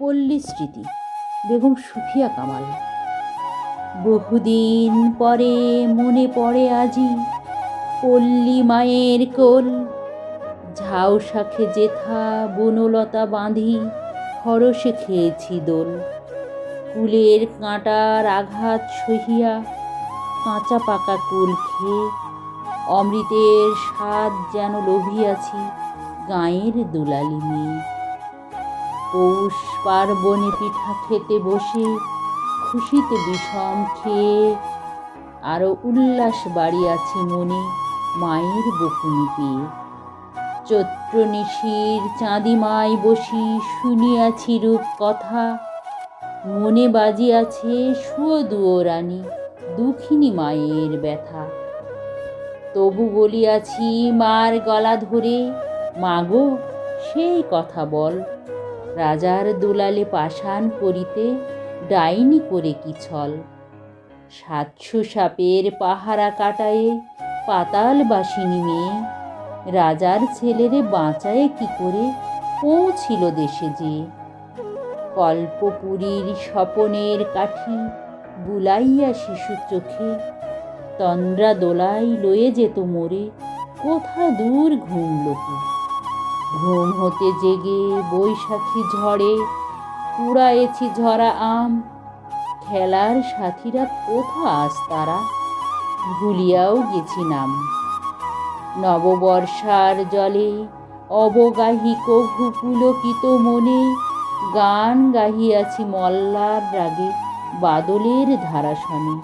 পল্লী স্মৃতি, বেগম সুফিয়া কামাল। বহুদিন পরে মনে পড়ে আজি পল্লী মায়ের কোল। ঝাউ শাখে জেথা বনলতা বাঁধি, খরসে খেয়েছি দোল। কুলের কাঁটার আঘাত সহিয়া কাঁচা পাকা কুল খেয়ে অমৃতের স্বাদ যেন লোভিয়াছি গাঁয়ের দুলালি মেয়ে। পৌষ পার্বণে পিঠা খেতে বসে খুশিতে বিষম খেয়ে আরও উল্লাস বাড়িয়াছি মনে মায়ের বকুনি পেয়ে চৈত্র নিশির চাঁদিমায় বসি শুনিয়াছি রূপ কথা মনে বাজিয়াছে সুয়দুয়ো রানী, দুঃখিনী মায়ের ব্যথা। তবু বলিয়াছি, মার গলা ধরে, মাগো, সেই কথা বল। রাজার দুলালে পাষাণ করিতে ডাইনি করে কি ছল। সাতশো সাপের পাহারা কাটায়ে পাতাল বাসিনী মেয়ে, রাজার ছেলেরে বাঁচায়ে কি করে পৌঁছিল দেশে যে। কল্পপুরীর স্বপনের কাঠি বুলাইয়া শিশু চোখে, তন্দ্রা দোলাই লয়ে যেত মোরে, কোথা দূর ঘুম লোকে ঘুম হতে জেগে বৈশাখী ঝড়ে কুড়ায়েছি ঝরা আম। খেলার সাথীরা কোথা আজ তারা? ভুলিয়াও গেছি নাম। নববর্ষার জলে অবগাহী কভু পুলকিত মনে গান গাহিয়াছি মল্লার রাগে বাদলের ধারাসনে।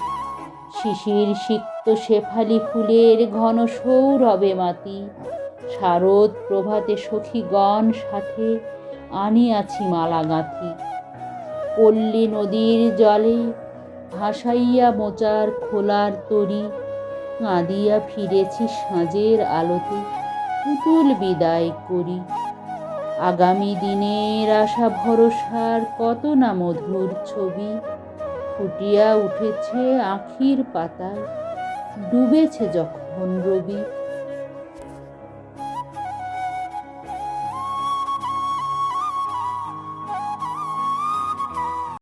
শিশির সিক্ত শেফালি ফুলের ঘন সৌরবে মাতি শারদ প্রভাতে সখীগণ সাথে আনিয়াছি মালা গাঁথি পল্লী নদীর জলে ভাসাইয়া মোচার খোলার তরি, কাঁদিয়া ফিরেছি সাঁজের আলোতে পুতুল বিদায় করি। আগামী দিনের আশা ভরসার কত না মধুর ছবি, ফুটিয়া উঠেছে আখির পাতায়, ডুবেছে যখন রবি।